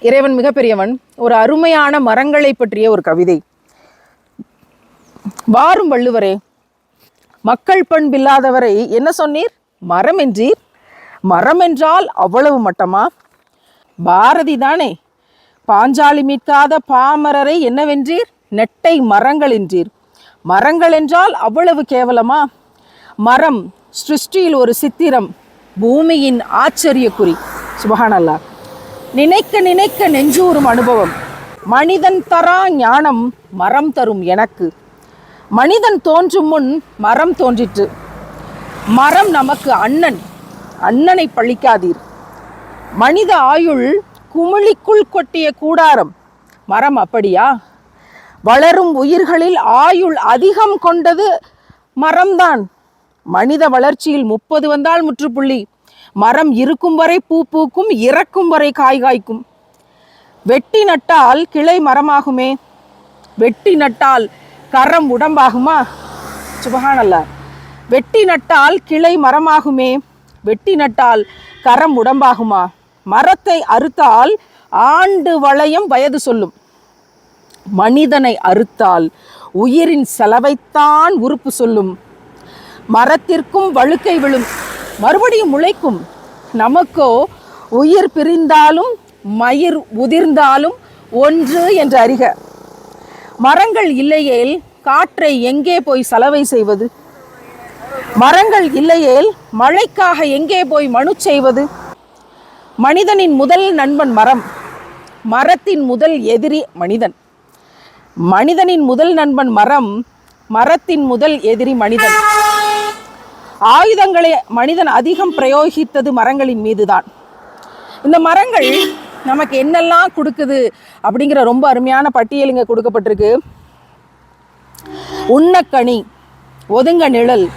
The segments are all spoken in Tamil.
இறைவன் மிகப்பெரியவன். ஒரு அருமையான மரங்களை பற்றிய ஒரு கவிதை. வாரும் வள்ளுவரே மக்கள் பண்பில்லாதவரை என்ன சொன்னீர்? மரம் என்றீர்? மரம் என்றால் அவ்வளவு மட்டமா? பாரதி தானே பாஞ்சாலி மீட்காத பாமரரை என்னவென்றீர்? நெட்டை மரங்கள் என்றீர். மரங்கள் என்றால் அவ்வளவு கேவலமா? மரம் சிருஷ்டியில் ஒரு சித்திரம் பூமியின் ஆச்சரியக்குறி. சுபஹானல்லா நினைக்க நினைக்க நெஞ்சூறும் அனுபவம். மனிதன் தரா ஞானம் மரம் தரும் எனக்கு. மனிதன் தோன்றும் முன் மரம் தோன்றிற்று. மரம் நமக்கு அண்ணன் அண்ணனை பழிக்காதீர். மனித ஆயுள் குமிழிக்குள் கொட்டிய கூடாரம். மரம் அப்படியா? வளரும் உயிர்களில் ஆயுள் அதிகம் கொண்டது மரம்தான். மனித வளர்ச்சியில் முப்பது வந்தால் முற்றுப்புள்ளி. மரம் இருக்கும் வரை பூ பூக்கும் இறக்கும் வரை காய் காய்க்கும். வெட்டி நட்டால் கிளை மரமாகுமே? வெட்டி நட்டால் கரம் உடம்பாகுமா? சுபஹானல்லா. வெட்டி நட்டால் கிளை மரமாகுமே? வெட்டி நட்டால் கரம் உடம்பாகுமா? மரத்தை அறுத்தால் ஆண்டு வளையம் வயது சொல்லும். மனிதனை அறுத்தால் உயிரின் செலவைத்தான் உறுப்பு சொல்லும். மரத்திற்கும் வழுக்கை விழும். மறுபடியும் முளைக்கும் நமக்கோ உயிர் பிரிந்தாலும் மயிர் உதிர்ந்தாலும் ஒன்று என்று அறிக. மரங்கள் இல்லையேல் காற்றை எங்கே போய் சலவை செய்வது? மரங்கள் இல்லையேல் மழைக்காக எங்கே போய் மனு செய்வது? மனிதனின் முதல் நண்பன் மரம் மரத்தின் முதல் எதிரி மனிதன். மனிதனின் முதல் நண்பன் மரம் மரத்தின் முதல் எதிரி மனிதன். ஆயுதங்களை மனிதன் அதிகம் பிரயோகித்தது மரங்களின் மீதுதான். இந்த மரங்கள் நமக்கு என்னெல்லாம் கொடுக்குது அப்படிங்கிற ரொம்ப அருமையான பட்டியல் இங்கே கொடுக்கப்பட்டிருக்கு. உண்ணக்கனி ஒதுங்க நிழல்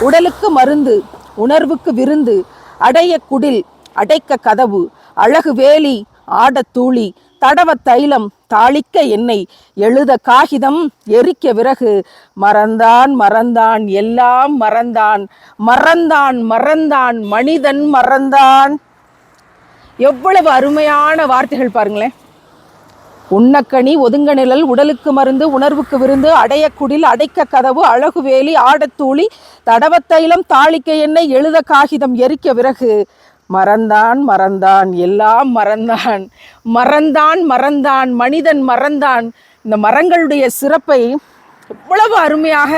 உடலுக்கு மருந்து உணர்வுக்கு விருந்து அடைய குடில் அடைக்க கதவு அழகு வேலி ஆடத் தூளி தடவ தைலம் தாளிக்க என்னை எழுத காகிதம் எரிக்க விறகு. மறந்தான் மறந்தான் எல்லாம் மறந்தான். மறந்தான் மறந்தான் மனிதன் மறந்தான். எவ்வளவு அருமையான வார்த்தைகள் பாருங்களேன். உண்ணக்கனி ஒதுங்க நிழல் உடலுக்கு மருந்து உணர்வுக்கு விருந்து அடைய குடில் அடைக்க கதவு அழகு வேலி ஆடத்தூளி தடவத்தைலம் தாளிக்க எண்ணெய் எழுத காகிதம் எரிக்க விறகு. மறந்தான் மறந்தான் எல்லாம் மறந்தான். மறந்தான் மறந்தான் மனிதன் மறந்தான். இந்த மரங்களுடைய சிறப்பை எவ்வளவு அருமையாக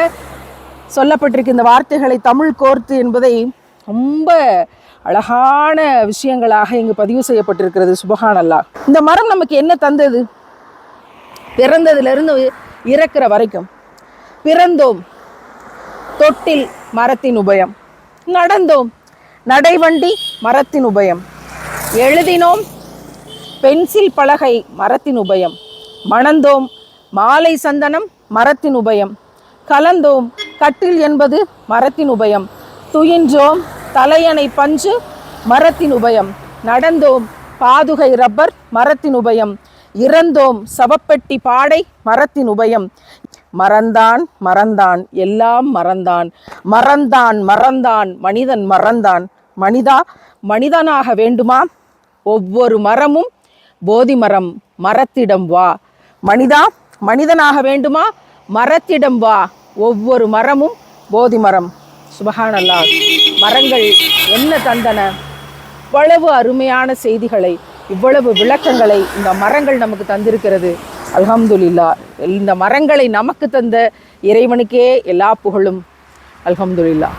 சொல்லப்பட்டிருக்கு. இந்த வார்த்தைகளை தமிழ் கோர்த்து என்பதை ரொம்ப அழகான விஷயங்களாக இங்கு பதிவு செய்யப்பட்டிருக்கிறது. சுபஹான் அல்லாஹ் இந்த மரம் நமக்கு என்ன தந்தது? பிறந்ததிலிருந்து இறக்கிற வரைக்கும் பிறந்தோம் தொட்டில் மரத்தின் உபயம். நடந்தோம் நடைவண்டி மரத்தின் உபயம். எழுதினோம் பென்சில் பலகை மரத்தின் உபயம். மணந்தோம் மாலை சந்தனம் மரத்தின் உபயம். கலந்தோம் கட்டில் என்பது மரத்தின் உபயம். துயின்றோம் தலையணை பஞ்சு மரத்தின் உபயம். நடந்தோம் பாதுகை ரப்பர் மரத்தின் உபயம். இறந்தோம் சவப்பெட்டி பாடை மரத்தின் உபயம். மறந்தான் மறந்தான் எல்லாம் மறந்தான். மறந்தான் மறந்தான் மனிதன் மறந்தான். மனிதா மனிதனாக வேண்டுமா? ஒவ்வொரு மரமும் போதி மரம் மரத்திடம் வா. மனிதா மனிதனாக வேண்டுமா? மரத்திடம் வா. ஒவ்வொரு மரமும் போதி மரம். சுபஹான் மரங்கள் என்ன தந்தன? இவ்வளவு அருமையான செய்திகளை இவ்வளவு விளக்கங்களை இந்த மரங்கள் நமக்கு தந்திருக்கிறது. அல்ஹம்துல்லா இந்த மரங்களை நமக்கு தந்த இறைவனுக்கே எல்லா புகழும். அல்ஹம்துல்லா